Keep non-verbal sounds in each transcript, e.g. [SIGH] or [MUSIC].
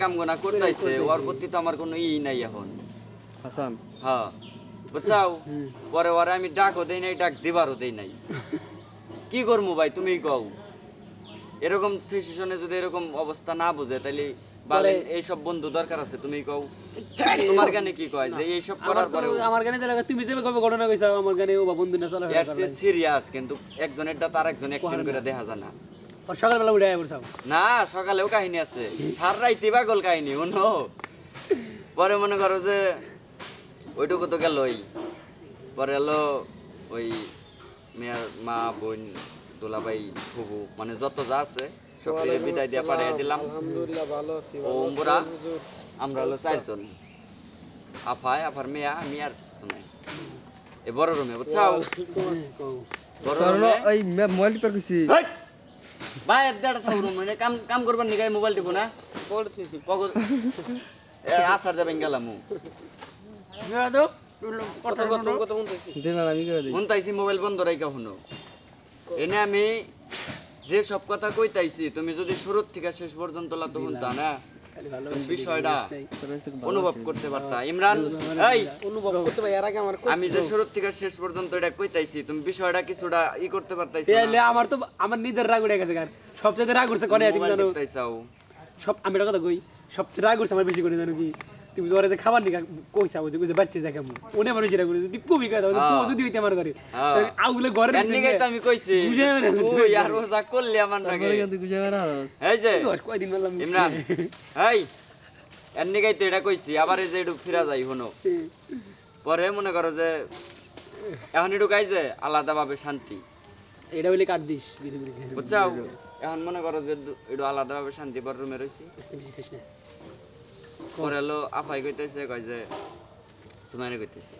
কাম গোনা করতেছে ওর প্রতি তো আমার কোনো ই নাই এখন। হাসান। হ্যাঁ বুঝছাও? পরে ওরে আমি ডাকও দেই নাই ডাক দিবারও দেই নাই। [LAUGHS] কি করব ভাই তুমি কও। এরকম সিচুয়েশনে যদি এরকম অবস্থা না বুঝে তাহলে এইসব বন্ধু দরকার আছে তুমি কও। [LAUGHS] তোমার গানে কি কয় যে এইসব করার পরে আমার গানে দেখা তুমি যে কবে ঘটনা কইছো আমার গানে ও বন্ধু না চলা সিরিয়াস কিন্তু একজনেরটা তার একজন অ্যাক্টিং করে দেখা যায় না। সকালবেলা উঠে আয় পড়ছাও না সকালেও কাহিনী আছে। সার রাইতে পাগল কাহিনী পরে মনে করো যে ওইটুকু তো গেলই। পরে এলো ওই মেয়ের মা বোন দোলাবাই ফুবু মানে যত যা আছে সব মিলে বিদায় দিয়ে পাঠিয়ে দিলাম। আলহামদুলিল্লাহ ভালো ও ওরা আমরা হলো চারজন। আফায় আফার মেয়া আমি আর শোনাই এ বড় রুমে বুঝছাও? বড় রুমে এই মোবাইল রিপেয়ার করছি থাকুন মানে কাম কাম করবার নিগাই মোবাইল টিপু না? আসার যাবেন গেলাম দিন আমি করে দিই। শুনতাইছি মোবাইল বন্ধ রাইকা শুনো। এনে আমি যে সব কথা কইতাইছি তুমি যদি শুরুর থেকে শেষ পর্যন্ত লাতো শুনতা না? বিষয়টা অনুভব করতে পারতা? ইমরান এই অনুভব করতে পারি এর আগে আমার আমি যে শুরুর থেকে শেষ পর্যন্ত এটা কইতাইছি তুমি বিষয়টা কিছুটা ই করতে পারতাইছি তাহলে আমার তো আমার নিজের রাগ উঠে গেছে গান। সবচেয়ে রাগ উঠছে করে তুমি জানো? সব আমি কথা কই সবচেয়ে রাগ উঠছে আমার বেশি করে জানো কি? তুমি ধরে যে খাবার নিকা কইছা বুঝে কইছে বাচ্চা দেখে উনি আমার বেশি রাগ উঠছে তুই কবি কথা হ্যাঁ। যদি হইতে আমার করে হ্যাঁ। আউলে ঘরে নিগাই তো আমি কইছি বুঝে না। তুই আর রোজা করলি আমার নাকি এই যে কয়দিন বললাম ইমরান এই এর নিগাই তো এটা কইছি আবার এই যে একটু ফিরা যাই শুনো। পরে মনে করো যে এখন একটু গাই যে আলাদাভাবে শান্তি। এটা হইলে কাট দিস? বিধি এখন মনে করো যে একটু আলাদাভাবে শান্তি পর রুমে রয়েছি পরে এলো আফাই কইতেছে কয় যে সুমাইরে কইতেছে।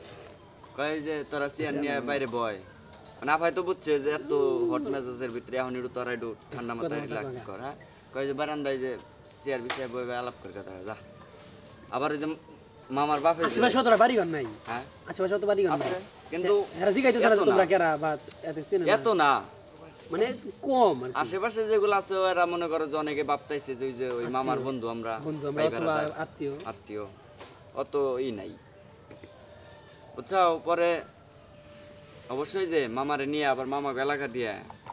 কয় যে তোরা চেয়ার নিয়ে বাইরে বয়। মানে আফাই তো বুঝছে যে এত হট মেজাজের ভিতরে এখন একটু তোরা একটু ঠান্ডা মাথায় রিল্যাক্স কর হ্যাঁ? কয় যে বারান্দায় যে চেয়ার বিছিয়ে বই আলাপ করে কথা যা। আবার ওই যে মামার বাপে আশেপাশে অতটা বাড়ি ঘর নাই। হ্যাঁ? আশেপাশে অত বাড়ি ঘর নাই কিন্তু এরা জিগাইতে তোমরা কেরা বা এত না। মানে কম আশেপাশে যেগুলো আছে ওরা মনে করো যে অনেকে ভাবতাইছে যে ওই যে ওই মামার বন্ধু আমরা বন্ধু আমরা আত্মীয়। আত্মীয়। অত ই নাই। বুঝছাও? পরে অবশ্যই যে মামারে নিয়ে আবার মামা এলাকা দিয়ে